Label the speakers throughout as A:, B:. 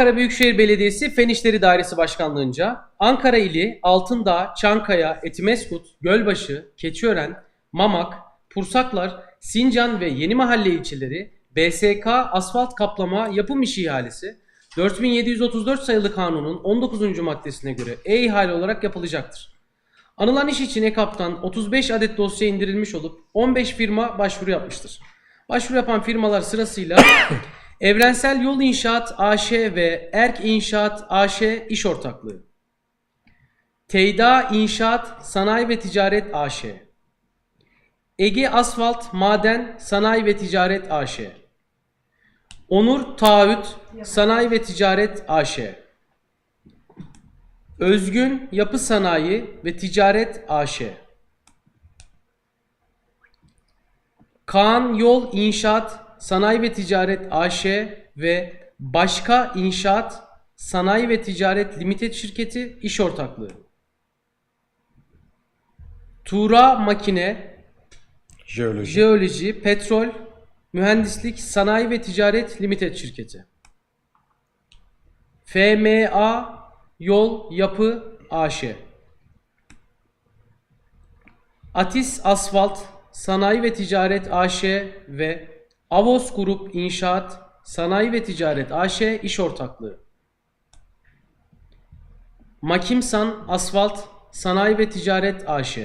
A: Ankara Büyükşehir Belediyesi Fen İşleri Dairesi Başkanlığınca Ankara ili Altındağ, Çankaya, Etimeskut, Gölbaşı, Keçiören, Mamak, Pursaklar, Sincan ve Yeni Mahalle ilçeleri BSK asfalt kaplama yapım işi ihalesi 4734 sayılı kanunun 19. maddesine göre e-ihale olarak yapılacaktır. Anılan iş için EKAP'tan 35 adet dosya indirilmiş olup 15 firma başvuru yapmıştır. Başvuru yapan firmalar sırasıyla Evrensel Yol İnşaat AŞ ve Erk İnşaat AŞ iş ortaklığı. Teyda İnşaat Sanayi ve Ticaret AŞ. Ege Asfalt Maden Sanayi ve Ticaret AŞ. Onur Taahhüt Sanayi ve Ticaret AŞ. Özgün Yapı Sanayi ve Ticaret AŞ. Kaan Yol İnşaat Sanayi ve Ticaret AŞ ve Başka İnşaat Sanayi ve Ticaret Limited Şirketi iş ortaklığı. Tuğra Makine
B: Jeoloji.
A: Jeoloji, Petrol, Mühendislik, Sanayi ve Ticaret Limited Şirketi. FMA Yol Yapı AŞ. Atis Asfalt Sanayi ve Ticaret AŞ ve Avos Grup İnşaat Sanayi ve Ticaret AŞ iş ortaklığı. Makimsan Asfalt Sanayi ve Ticaret AŞ.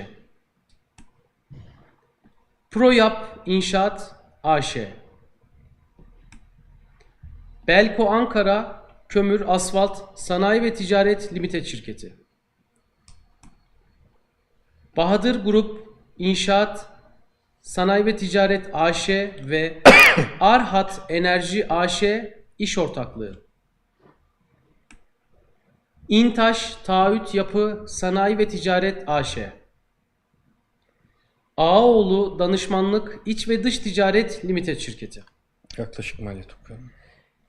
A: Proyap İnşaat AŞ. Belko Ankara Kömür Asfalt Sanayi ve Ticaret Limited Şirketi. Bahadır Grup İnşaat Sanayi ve Ticaret AŞ ve Arhat Enerji AŞ iş ortaklığı. İntaş Taahhüt Yapı Sanayi ve Ticaret AŞ. Ağaoğlu Danışmanlık İç ve Dış Ticaret Limited Şirketi.
B: Yaklaşık maliyet okuyorum.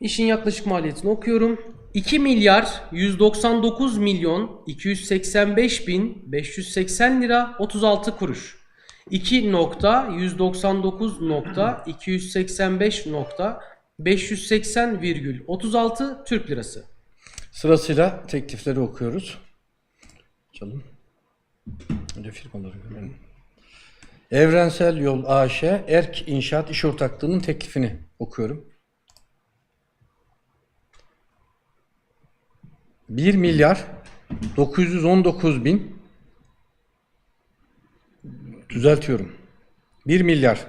A: İşin yaklaşık maliyetini okuyorum. 2 milyar 199 milyon 285 bin 580 lira 36 kuruş. 2 nokta 199 nokta 285 nokta 580 virgül 36 Türk lirası.
B: Sırasıyla teklifleri okuyoruz. Açalım. Önce firmaları görelim. Evrensel Yol AŞ Erk İnşaat İş Ortaklığı'nın teklifini okuyorum. 1 milyar 919 bin düzeltiyorum. 1 milyar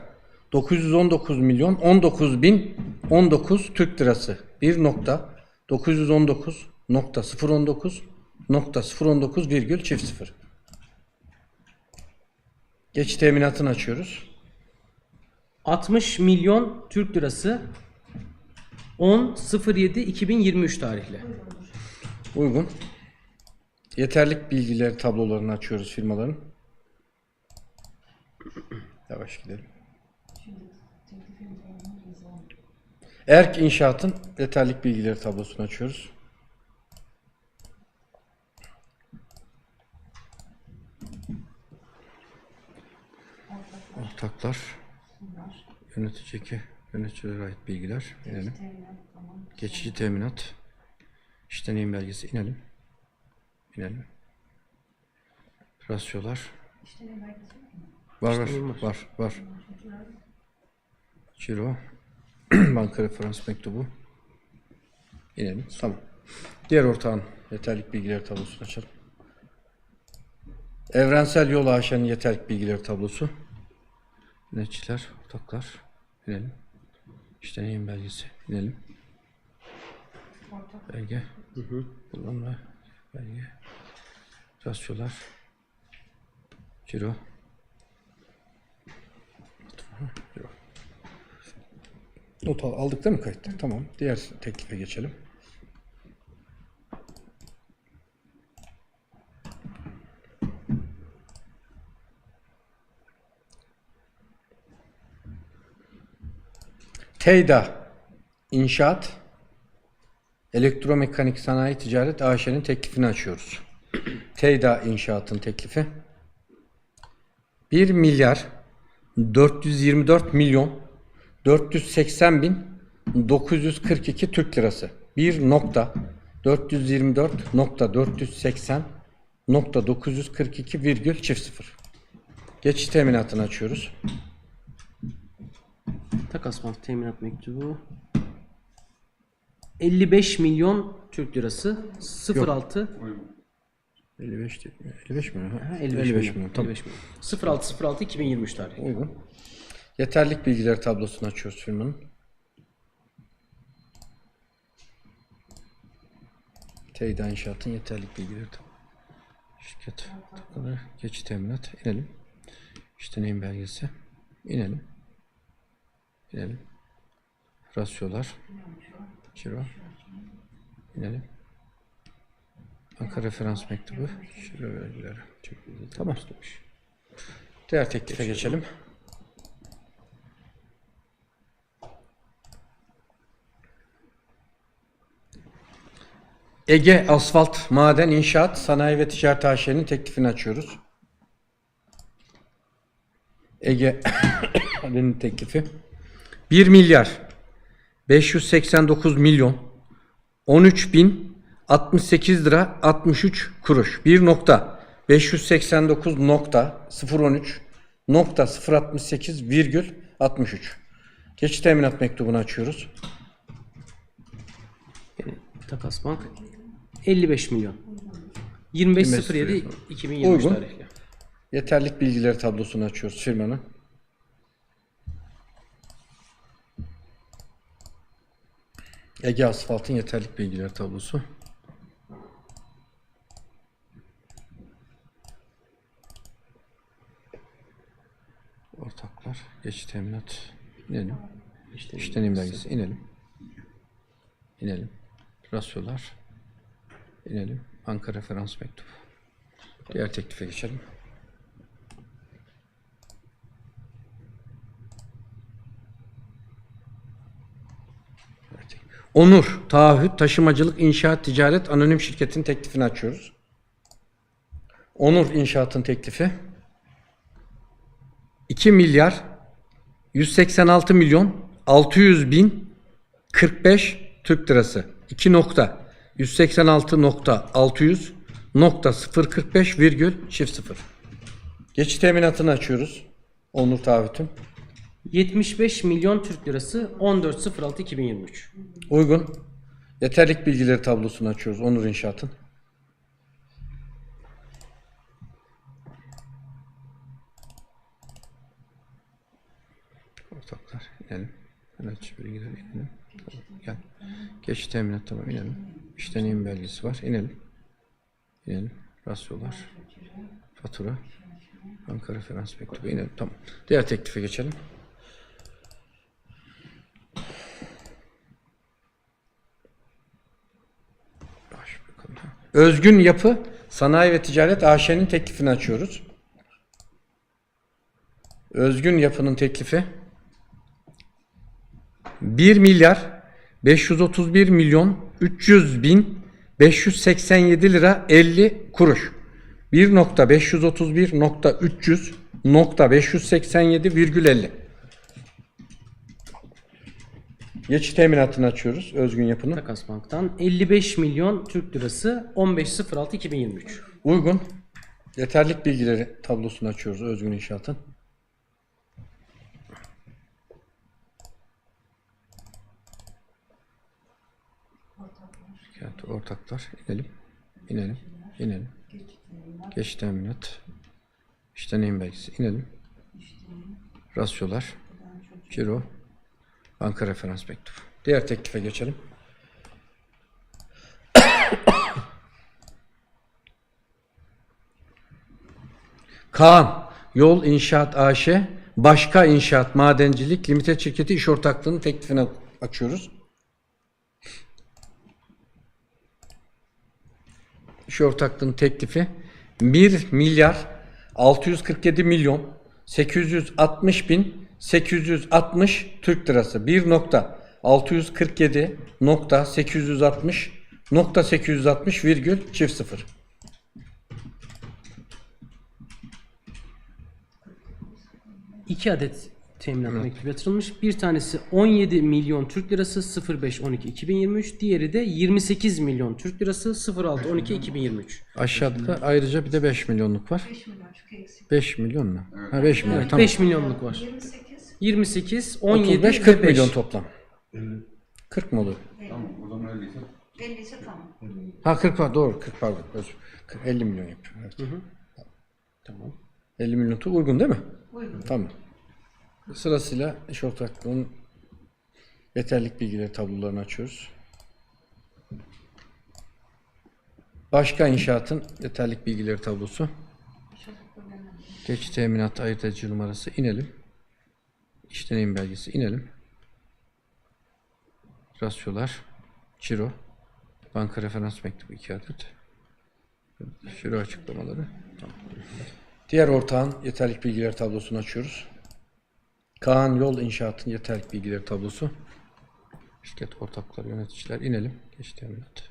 B: 919 milyon 19 bin 19 Türk lirası. 1 nokta 919 nokta 019 nokta 019 virgül çift sıfır. Geç teminatını açıyoruz.
A: 60 milyon Türk lirası 10.07.2023 tarihli.
B: Uygun. Yeterlik bilgileri tablolarını açıyoruz firmaların. Yavaş gidelim. Erk İnşaat'ın yeterlik bilgileri tablosunu açıyoruz. Ortaklar, yönetici yöneticilere ait bilgiler. İnelim. Geçici teminat. İş deneyim belgesi inelim. İnelim. Rasyolar. Var var var var. Ciro. Banka referans mektubu. İnelim. Tamam. Diğer ortağın yeterlik bilgileri tablosunu açalım. Evrensel Yol AŞ'nin yeterlik bilgileri tablosu. Yöneticiler, ortaklar. İnelim. İş deneyim belgesi. İnelim. Belge. Kullanma. Belge. Rasyolar. Ciro. Not al- aldık değil mi kayıtta? Tamam. Diğer teklife geçelim. Teyda İnşaat Elektromekanik Sanayi Ticaret AŞ'nin teklifini açıyoruz. Teyda İnşaat'ın teklifi 1 milyar 424 milyon 480 bin 942 Türk lirası. 1.424.480.942 virgül çift sıfır. Geçiş teminatını açıyoruz.
A: Takas bank teminat mektubu. 55 milyon Türk lirası 06
B: 55 değil mi? 55 mi? Ha,
A: Ha, 55,
B: 55
A: milyon.
B: Tamam.
A: 55 milyon. 06 06 2023 tarihi.
B: Uygun. Yeterlik bilgileri tablosunu açıyoruz firmanın. Teyda İnşaat'ın yeterlik bilgileri tab- Şirket takıları geçiş teminat inelim. İşte neyin belgesi inelim. İnelim. Rasyolar. Ciro. İnelim. Banka referans mektubu. Ciro vergileri. Tamam. Diğer teklife geçelim. Ege Asfalt Maden İnşaat Sanayi ve Ticaret AŞ'nin teklifini açıyoruz. Ege Maden'in teklifi 1 milyar 589 milyon 13 bin 68 lira 63 kuruş 1 nokta 589 nokta 013 nokta 068 virgül 63 Geçiş teminat mektubunu açıyoruz.
A: Takas bank 55 milyon. 25 07 2023
B: Uygun.
A: tarihli.
B: Yeterlik bilgileri tablosunu açıyoruz firmanın. Ege Asfalt'ın yeterlik bilgileri tablosu. Ortaklar, geçiş teminat. İnelim.
A: İşte
B: İşlenim belgesi inelim. İnelim. Rasyolar. İnelim. Banka referans mektubu. Diğer teklife geçelim. Onur, taahhüt, taşımacılık, inşaat, ticaret, anonim şirketin teklifini açıyoruz. Onur İnşaat'ın teklifi 2 milyar 186 milyon 600 bin 45 Türk lirası. 2 nokta 186 nokta 600 nokta 045 virgül çift sıfır. Geçiş teminatını açıyoruz. Onur taahhütün.
A: 75 milyon Türk lirası 14 06 2023.
B: Uygun. Yeterlik bilgileri tablosunu açıyoruz. Onur İnşaat'ın. Ortaklar inelim. Yönetici bilgileri inelim. Tamam, gel. Geç teminat tamam inelim. İşlenim belgesi var. inelim. İnelim. Rasyolar. Fatura. Banka referans mektubu inelim. Tamam. Diğer teklife geçelim. Özgün Yapı Sanayi ve Ticaret AŞ'nin teklifini açıyoruz. Özgün Yapı'nın teklifi 1 milyar 531 milyon 300 bin 587 lira 50 kuruş. 1.531.300 nokta 587 virgül 50. Geçiş teminatını açıyoruz Özgün Yapı'nın.
A: Takas banktan 55 milyon Türk lirası 15 06 2023.
B: Uygun. Yeterlik bilgileri tablosunu açıyoruz Özgün İnşaat'ın. Şirket, ortaklar inelim. İnelim. İnelim. Geç teminat. İşte belgesi. inelim. Rasyolar. Ciro. Banka referans mektubu. Diğer teklife geçelim. Kaan, Yol İnşaat AŞ, Başka İnşaat Madencilik Limited Şirketi iş ortaklığının teklifini açıyoruz. İş ortaklığının teklifi 1 milyar 647 milyon 860 bin 860 Türk lirası 1 nokta 647 nokta 860 nokta 860 virgül çift sıfır.
A: İki adet teminat mektubu yatırılmış. Bir tanesi 17 milyon Türk lirası 0512 2023. Diğeri de 28 milyon Türk lirası 0612 2023.
B: Aşağıda ayrıca bir de 5 milyonluk var.
C: 5 milyon çok eksik.
B: 5 milyon mu? Ha 5 milyon
A: Evet,
B: tamam.
A: 5 milyonluk var.
C: 28.
A: 28, 17
B: 35
A: ve
B: 40
A: 5.
B: milyon toplam. 40 mı oluyor?
D: Tamam o zaman öyleyse
C: 50 ise tamam.
B: Ha 40 var doğru 40 pardon. Özür. 40, 50 milyon yapıyor. Evet.
A: Tamam.
B: 50 milyon uygun değil mi?
C: Uygun.
B: Tamam. Sırasıyla iş ortaklığının yeterlik bilgileri tablolarını açıyoruz. Başka inşaatın yeterlik bilgileri tablosu. Geç teminat ayırt edici numarası inelim. İş deneyim belgesi inelim. Rasyolar, ciro, banka referans mektubu 2 adet. Ciro açıklamaları. Tamam. Diğer ortağın yeterlik bilgileri tablosunu açıyoruz. Kaan Yol İnşaat'ın yeterlik bilgileri tablosu. Şirket ortakları, yöneticiler inelim. Geç teminat.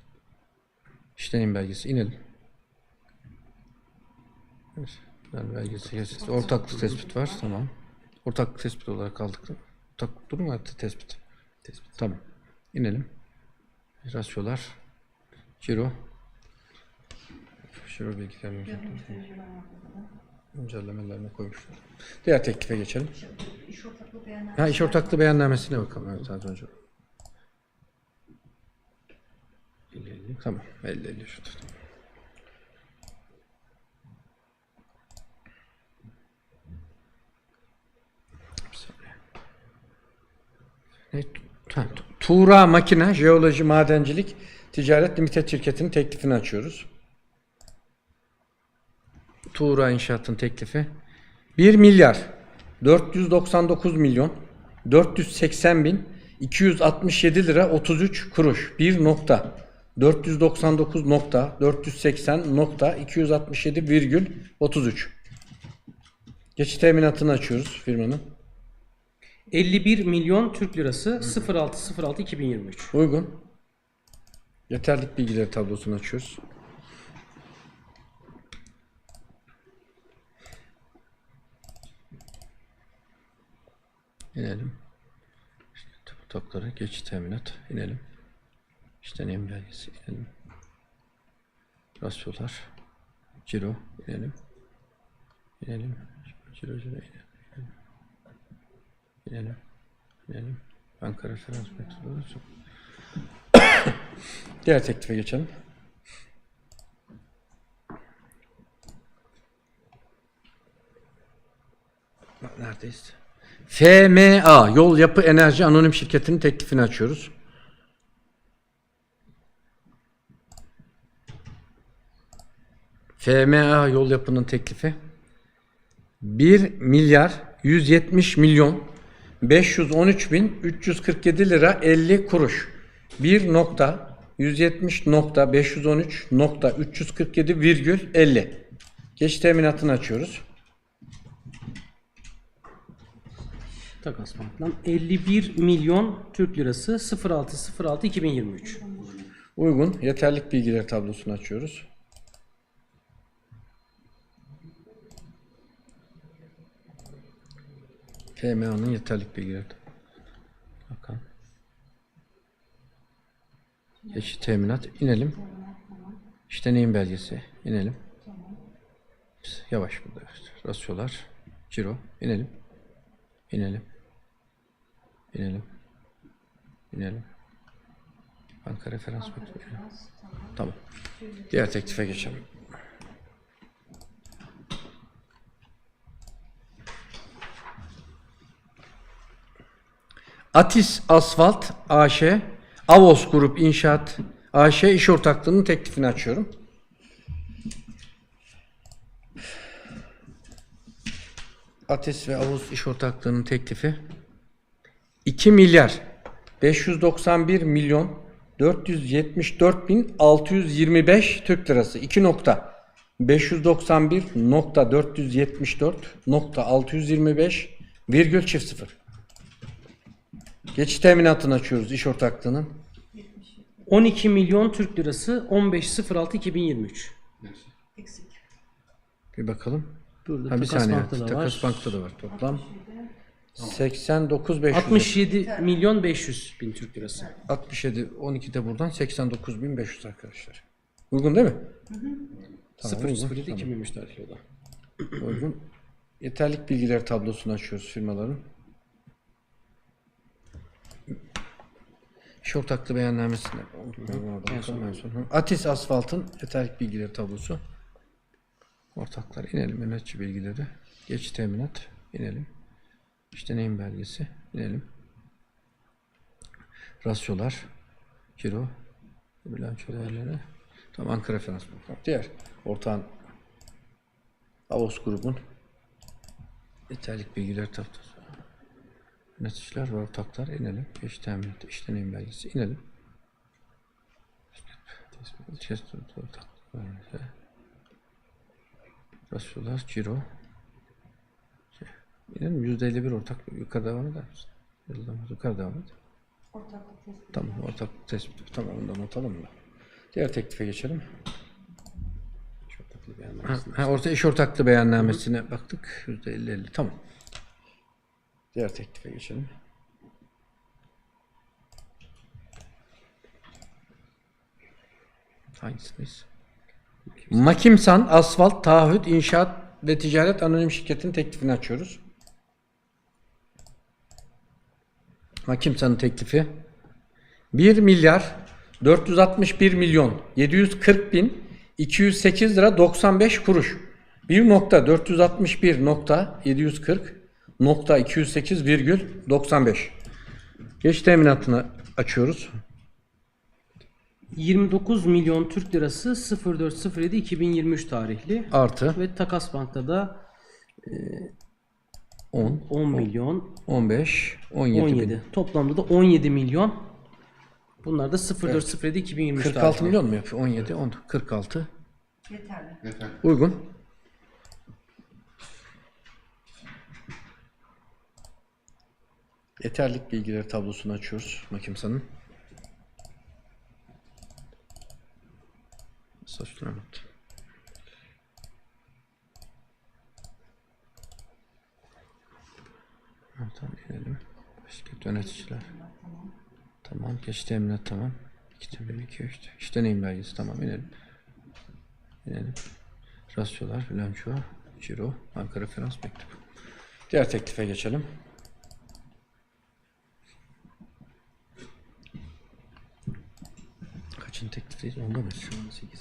B: İşlenim belgesi inelim. Evet. Belgesi kesit. Ortaklık tespit var. Tamam. Ortaklık tespit olarak aldık. Ortaklık durum var. Tespit. Tespit. Tamam. İnelim. Rasyolar. Ciro. Ciro bilgilerini güncellemelerine koymuşlar. Diğer teklife geçelim.
C: İş ortaklığı
B: iş ortaklığı beyannamesine bakalım. Evet az önce. 50 50. Tamam. 50 50 şu tamam. Bir saniye. Ne? Ha, Tu- Tuğra Makine Jeoloji Madencilik Ticaret Limited şirketinin teklifini açıyoruz. Tuğra İnşaat'ın teklifi 1 milyar 499 milyon 480 bin 267 lira 33 kuruş 1 nokta 499 nokta 480 nokta 267 virgül 33 Geçit teminatını açıyoruz firmanın.
A: 51 milyon Türk lirası 0606 2023.
B: Uygun. Yeterlik bilgileri tablosunu açıyoruz. İnelim. İşte topları geçit teminat. İnelim. İşte deneyim belgesi. İnelim. Rasyolar. Ciro. İnelim. İnelim. Ciro ciro inelim. İnelim. İnelim. Banka referans mektubu. Diğer teklife geçelim. Neredeyiz? FMA Yol Yapı Enerji Anonim Şirketi'nin teklifini açıyoruz. FMA Yol Yapı'nın teklifi 1 milyar 170 milyon 513 bin 347 lira 50 kuruş. 1 nokta 170 nokta 513 nokta 347 virgül 50. Geç teminatını açıyoruz.
A: Takas Bank'tan 51 milyon Türk lirası 0606 2023.
B: Uygun. Yeterlik bilgileri tablosunu açıyoruz. FMA'nın yeterlik bilgileri. Bakalım. Geçit teminat. inelim. İşte neyin belgesi? İnelim. Yavaş burada. Rasyolar. Ciro. İnelim. İnelim. İnelim. İnelim. Banka referans mektubu. Tamam. Diğer teklife geçelim. Atis Asfalt AŞ, Avos Grup İnşaat AŞ iş ortaklığının teklifini açıyorum. Atis ve Avos iş ortaklığının teklifi 2 milyar 591 milyon 474 bin 625 Türk lirası 2 nokta 591 nokta 474 nokta 625 virgül çift sıfır. Geçit teminatını açıyoruz iş ortaklığının.
A: 12 milyon Türk lirası 1506 2023.
C: Eksik.
B: Bir bakalım.
A: Burada
B: Ha, bir saniye.
A: Bank'ta da
B: Takas. Bank'ta da var toplam. 89 500.
A: 67 milyon 500 bin Türk lirası.
B: 67 12 de buradan 89.500 arkadaşlar. Uygun değil mi? Tamam,
A: 0
B: uygun.
A: 07
B: Tamam.
A: 2023 tarihli o da.
B: Uygun. Yeterlik bilgiler tablosunu açıyoruz firmaların. İş ortaklığı beyannamesine.
A: En son.
B: En son. Atis Asfalt'ın yeterlik bilgileri tablosu. Ortaklar inelim. Yönetici bilgileri. Geç teminat. inelim. İşte neyin belgesi. inelim. Rasyolar. Ciro. Bilanço değerleri. Tamam Ankara Finans Bankası. Diğer ortağın Avos grubun yeterlik bilgiler tablosu. Yöneticiler ve ortaklar inelim. Geç teminat, işleneğin belgesi inelim. Ortaklar. Rasyolar, ciro. İnelim %51 ortak yukarı devam eder misin? Yukarı devam et.
C: Ortaklık tespiti.
B: Tamam ortak tespit. Tamam ondan atalım mı? Diğer teklife geçelim.
A: İş ortaklığı
B: Ha,
A: beyannamesi.
B: ha, orta iş ortaklığı beyannamesine baktık. %50-50 tamam. Diğer teklife geçelim. Hangisindeyiz? Makimsan Asfalt Taahhüt İnşaat ve Ticaret Anonim Şirketi'nin teklifini açıyoruz. Makimsan'ın teklifi 1 milyar 461 milyon 740 bin 208 lira 95 kuruş. 1 nokta 461 nokta 740 nokta 208 virgül 95. Geç teminatını açıyoruz.
A: 29 milyon Türk lirası 0407 2023 tarihli
B: Artı
A: ve Takas Bank'ta da
B: 10,
A: 10 milyon
B: 15, 17,
A: 17.
B: bin.
A: Toplamda da 17 milyon. Bunlar da 0407 2023
B: 46
A: tarihli.
B: milyon mu yapıyor? 17, 10, 46.
C: Yeterli.
B: Uygun. Yeterlik bilgileri tablosunu açıyoruz Makimsa'nın. Saçlarımız. Evet, tamam inelim. Şirket yöneticiler. Tamam. Geç teminat tamam. 2 temin 2 işte. İşte neyin belgesi tamam inelim. İnelim. Rasyolar, bilanço, ciro, Ankara Finans Mektubu. Diğer teklife geçelim. Kaçın teklifiyiz? Onda mı? Şu an 8,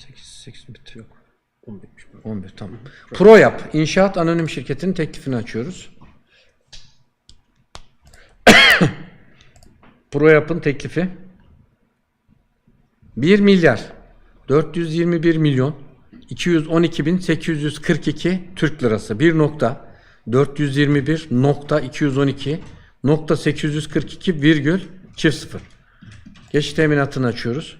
B: 8, 8 bitti. Yok.
A: 11'miş bu.
B: 11 tamam. Pro Yap İnşaat Anonim Şirketi'nin teklifini açıyoruz. Pro Yap'ın teklifi 1 milyar 421 milyon 212 bin 842 Türk lirası 1 nokta 421 nokta 212 nokta 842 virgül çift sıfır. Geç teminatını açıyoruz.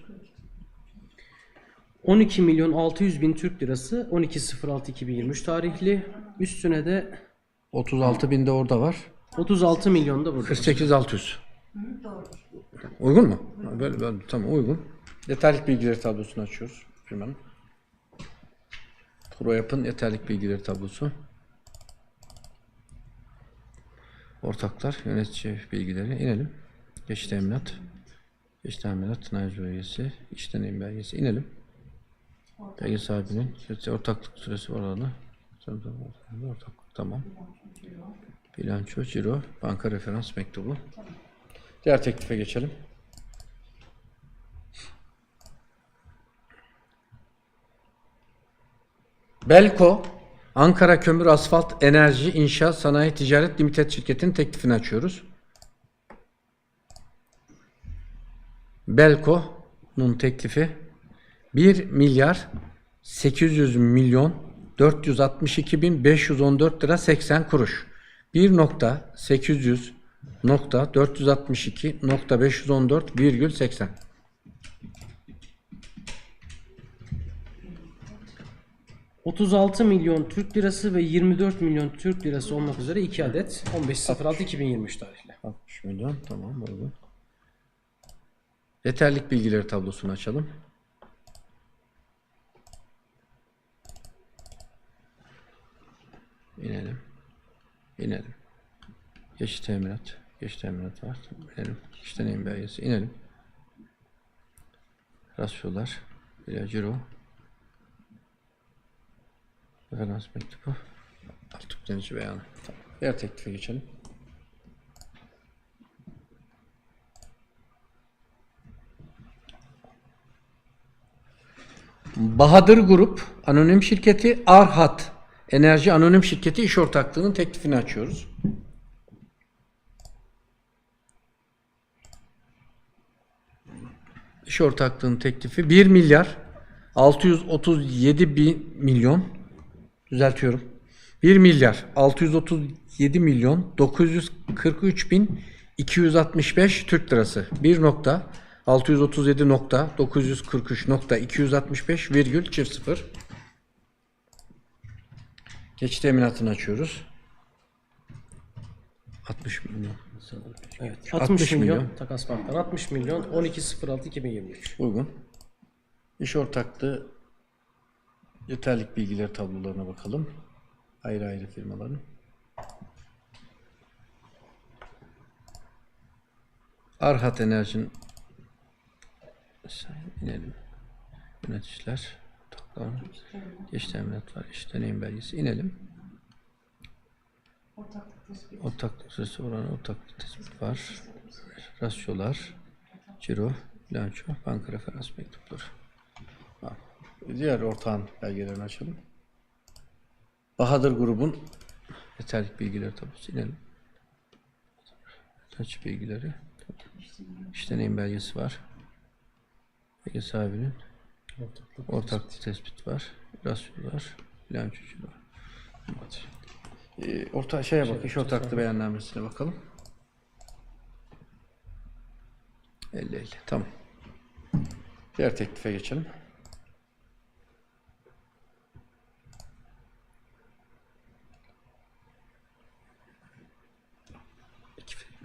A: 12 milyon 600 bin Türk lirası 12.06 2023 tarihli. Üstüne de
B: 36 bin de orada var.
A: 36 milyon da burada.
B: 48 600.
C: Hı, doğru.
B: Uygun mu? Ha, Böyle, böyle tamam uygun. Yeterlik bilgileri tablosunu açıyoruz firmanın. Pro yapın yeterlik bilgileri tablosu. Ortaklar yönetici bilgileri inelim. Geç teminat. Geç teminat naiz bölgesi. İş deneyim belgesi inelim. Belge sahibinin ortaklık süresi orada. Ortaklık tamam. Bilanço, ciro, banka referans mektubu. Diğer teklife geçelim. Belko Ankara Kömür Asfalt Enerji İnşaat Sanayi Ticaret Limited şirketinin teklifini açıyoruz. Belko'nun teklifi 1 milyar 800 milyon 462 bin 514 lira 80 kuruş. 1 nokta 800 nokta 462 nokta 514 virgül 80.
A: ...36 milyon Türk lirası ve 24 milyon Türk lirası olmak üzere 2 adet 15.06 2023 tarihli.
B: 60 milyon tamam uygun. Yeterlik bilgileri tablosunu açalım. İnelim. İnelim. Geç teminat. Geç teminat var. İnelim. İşte neyin belgesi. İnelim. Rasyolar. Veya ciro. Referans mektubu. Alt tüklenici beyanı. Tamam. Diğer teklife geçelim. Bahadır Grup Anonim Şirketi Arhat Enerji Anonim Şirketi iş ortaklığının teklifini açıyoruz. İş ortaklığının teklifi 1 milyar 637 bin milyon düzeltiyorum. 1 milyar 637 milyon 943 bin 265 Türk lirası. 1 nokta 637 nokta 943 nokta 265 virgül çift sıfır. Geç teminatını açıyoruz. 60 milyon.
A: Evet.
B: 60
A: 60, milyon,
B: milyon.
A: takas banktan 60 milyon 12.06 2023.
B: Uygun. İş ortaklığı yeterlik bilgileri tablolarına bakalım. Ayrı ayrı firmaların. Arhat Enerji'nin inelim. Yöneticiler. Toplam. Geç teminat var. İş deneyim belgesi. İnelim.
C: Ortaklık.
B: Ortaklık süresi oranı ortaklık tespit var. Rasyolar, ciro, bilanço, banka referans mektupları. Diğer ortağın belgelerini açalım. Bahadır grubun yeterlik bilgileri tablosu inelim. Kaç bilgileri? İşte neyin belgesi var? Belge sahibinin
A: Ortaklık.
B: ortaklık tespit var. Rasyolar, bilanço, ciro. Ee, orta şeye bak, iş ortaklığı beyannamesine bakalım. 50 50. Tamam. Diğer teklife geçelim.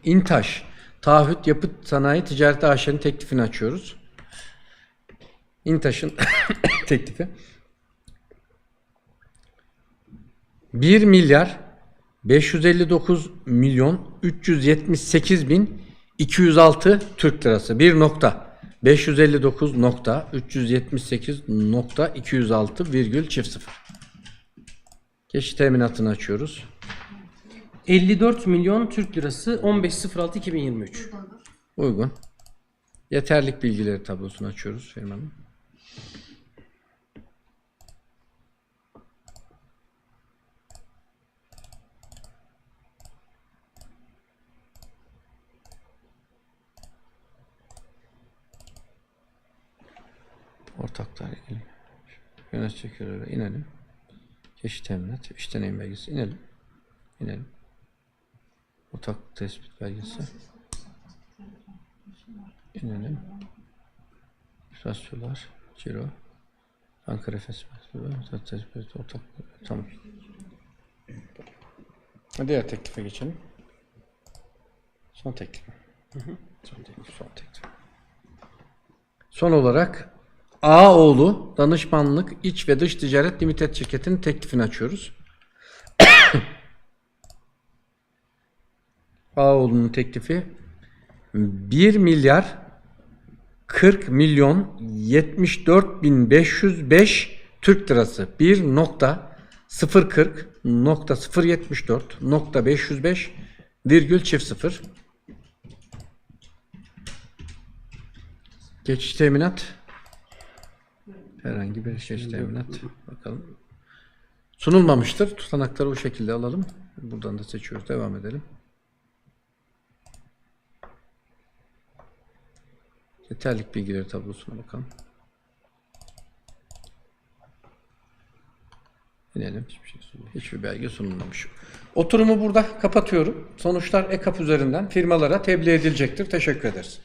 B: İntaş, Taahhüt Yapıt Sanayi Ticaret AŞ'nin teklifini açıyoruz. İntaş'ın teklifi. 1 milyar 559 milyon 378 bin 206 Türk lirası. 1 nokta 559 nokta 378 nokta 206 virgül çift sıfır. Geç teminatını açıyoruz.
A: 54 milyon Türk lirası 15.06 2023.
B: Uygun. Yeterlik bilgileri tablosunu açıyoruz firmanın. Ortaklar inelim. Yönetici inelim. Geçiş teminat, iş deneyim belgesi inelim. İnelim. Ortak tespit belgesi. İnelim. Rasyolar, ciro, banka refes ortak tespit, ortak tamam. Diğer teklife geçelim. Son teklif. Son teklif, son teklif. Son olarak Ağoğlu Danışmanlık İç ve Dış Ticaret Limited şirketinin teklifini açıyoruz. Ağoğlu'nun teklifi 1 milyar 40 milyon 74 bin 505 Türk lirası. 1 nokta 040 nokta 074 nokta 505 virgül çift sıfır. Geçiş teminat herhangi bir geçiş teminat bakalım sunulmamıştır tutanakları o şekilde alalım buradan da seçiyoruz devam edelim Yeterlik bilgileri tablosuna bakalım. İnelim. Hiçbir belge sunulmamış. Oturumu burada kapatıyorum. Sonuçlar EKAP üzerinden firmalara tebliğ edilecektir. Teşekkür ederiz.